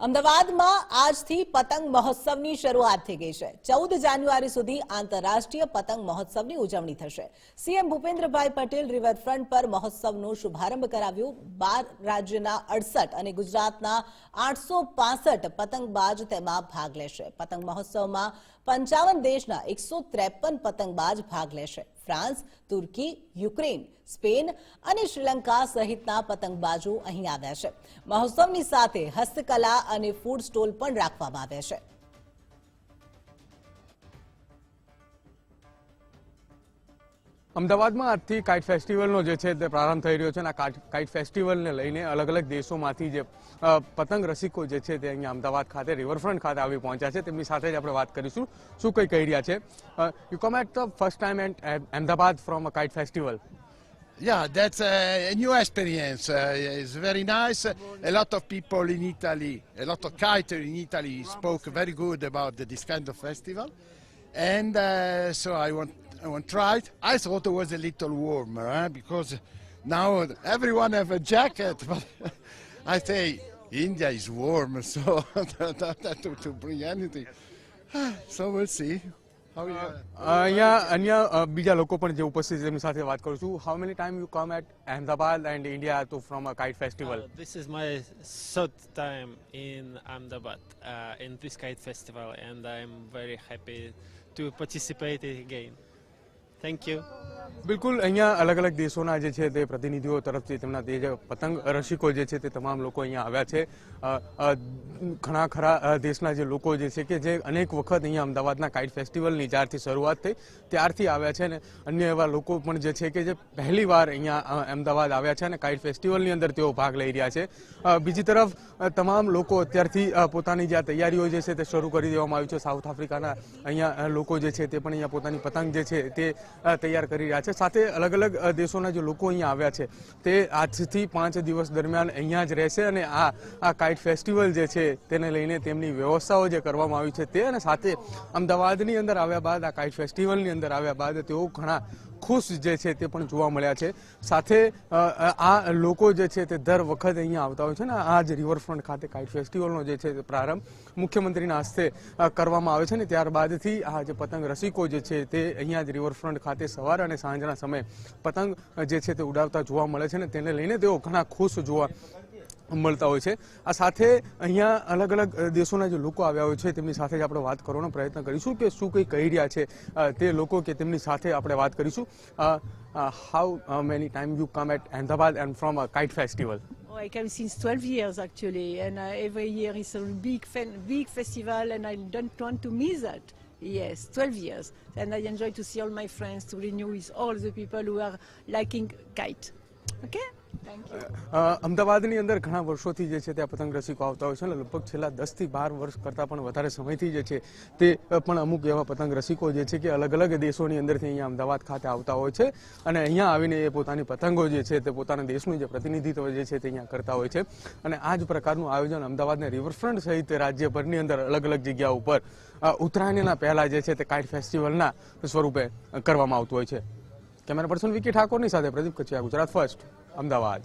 અમદાવાદમાં આજથી પતંગ મહોત્સવની શરૂઆત થઈ ગઈ છે. ચૌદ જાન્યુઆરી સુધી આંતરરાષ્ટ્રીય પતંગ મહોત્સવની ઉજવણી થશે. સીએમ ભૂપેન્દ્રભાઈ પટેલ રિવરફ્રન્ટ પર મહોત્સવનો શુભારંભ કરાવ્યો. બાર રાજ્યના અડસઠ અને ગુજરાતના આઠસો પતંગબાજ તેમાં ભાગ લેશે. પતંગ મહોત્સવમાં પંચાવન દેશના એકસો પતંગબાજ ભાગ લેશે. ફ્રાન્સ, તુર્કી, યુક્રેન, સ્પેન અને શ્રીલંકા સહિતના પતંગબાજો અહીં આવ્યા છે. મહોત્સવની સાથે હસ્તકલા અને ફૂડ સ્ટોલ પણ રાખવામાં આવ્યા છે. અમદાવાદમાં આજથી કાઇટ ફેસ્ટિવલનો જે છે તે પ્રારંભ થઈ રહ્યો છે અને આ કાઇટ ફેસ્ટિવલને લઈને અલગ અલગ દેશોમાંથી જે પતંગ રસિકો જે છે તે અહીંયા અમદાવાદ ખાતે રિવરફ્રન્ટ ખાતે આવી પહોંચ્યા છે તેમની સાથે જ આપણે વાત કરીશું શું કંઈ કહી રહ્યા છે you come at the first time at Ahmedabad from a kite festival Yeah, that's a, a new experience. Uh, it's very nice. A lot of people in Italy, a lot of kiter in Italy spoke very good about this kind of festival. And uh, so I want, I want to try it. I thought it was a little warmer eh, because now everyone have a jacket. But I say India is warm, so not that to, to bring anything. So we'll see. How you, અહીંયા અન્ય અ, બીજા લોકો પણ જે ઉપસ્થિત છે તેમની સાથે વાત કરું છું how many time you come at Ahmedabad and India to from a kite festival Uh, this is my third time in Ahmedabad uh, in this kite festival, and I'm very happy to participate again. Thank you. બિલકુલ, અહીંયા અલગ અલગ દેશોના જે છે તે પ્રતિનિધિઓ તરફથી તેમના તે જે પતંગ રસિકો જે છે તે તમામ લોકો અહીંયા આવ્યા છે. ઘણા ખરા દેશના જે લોકો જે છે કે જે અનેક વખત અહીંયા અમદાવાદના કાઇટ ફેસ્ટિવલની જ્યારથી શરૂઆત થઈ, ત્યારથી આવ્યા છે ને અન્ય એવા લોકો પણ જે છે કે જે પહેલી વાર અહીંયા અમદાવાદ આવ્યા છે અને કાઇટ ફેસ્ટિવલની અંદર તેઓ ભાગ લઈ રહ્યા છે. બીજી તરફ તમામ લોકો અત્યારથી પોતાની જે તૈયારીઓ જે છે તે શરૂ કરી દેવામાં આવી છે. સાઉથ આફ્રિકાના અહીંયા લોકો જે છે તે પણ અહીંયા પોતાની પતંગ જે છે તે તૈયાર કરી રહ્યા છે. સાથે અલગ અલગ દેશોના જે લોકો અહીંયા આવ્યા છે, તે આજથી પાંચ દિવસ દરમિયાન અહીંયા જ રહેશે અને આ આ કાઇટ ફેસ્ટિવલ જે છે, તેને લઈને તેમની વ્યવસ્થાઓ જે કરવામાં આવી છે તે અને સાથે અમદાવાદની અંદર આવ્યા બાદ, આ કાઇટ ફેસ્ટિવલની અંદર આવ્યા બાદ તેઓ ઘણા ખુશ જે છે તે પણ જોવા મળ્યા છે. સાથે આ લોકો જે છે તે દર વખત અહીંયા આવતા હોય છે ને, આ જ રિવરફ્રન્ટ ખાતે કાઇટ ફેસ્ટિવલનો જે છે પ્રારંભ મુખ્યમંત્રીના હસ્તે કરવામાં આવે છે ને, ત્યારબાદથી આ જે પતંગ રસિકો જે છે તે અહીંયા જ રિવરફ્રન્ટ ખાતે સવાર અને સાંજના સમયે પતંગ જે છે તે ઉડાવતા જોવા મળે છે ને, તેને લઈને તેઓ ઘણા ખુશ જોવા મળતા હોય છે આ સાથે અહીંયા અલગ અલગ દેશોના જે લોકો આવ્યા હોય છે તેમની સાથે જ આપણે વાત કરવાનો પ્રયત્ન કરીશું કે શું કંઈ કહી રહ્યા છે તે લોકો કે તેમની સાથે આપણે વાત કરીશું how many time you come at Ahmedabad and from kite festival Oh, I come since 12 years actually, and uh, every year it's a big, big festival, and I don't want to miss that. Yes, 12 years, and I enjoy to see all my friends, to renew with all the people who are liking kite. Okay, અમદાવાદની અંદર ઘણા વર્ષોથી જે છે ત્યાં પતંગ રસિકો આવતા હોય છે લગભગ છેલ્લા દસથી બાર વર્ષ કરતાં પણ વધારે સમયથી જે છે તે પણ અમુક એવા પતંગ રસિકો જે છે કે અલગ અલગ દેશોની અંદરથી અહીંયા અમદાવાદ ખાતે આવતા હોય છે અને અહીંયા આવીને એ પોતાની પતંગો જે છે તે પોતાના દેશનું જે પ્રતિનિધિત્વ જે છે તે અહીંયા કરતા હોય છે. અને આ જ પ્રકારનું આયોજન અમદાવાદના રિવરફ્રન્ટ સહિત રાજ્યભરની અંદર અલગ અલગ જગ્યા ઉપર ઉત્તરાયણના પહેલા જે છે તે કાઇટ ફેસ્ટિવલના સ્વરૂપે કરવામાં આવતું હોય છે. કેમેરા પર્સન વિકી ઠાકોરની સાથે પ્રદીપ કચિયા, ગુજરાત ફર્સ્ટ. અમદાવાદ.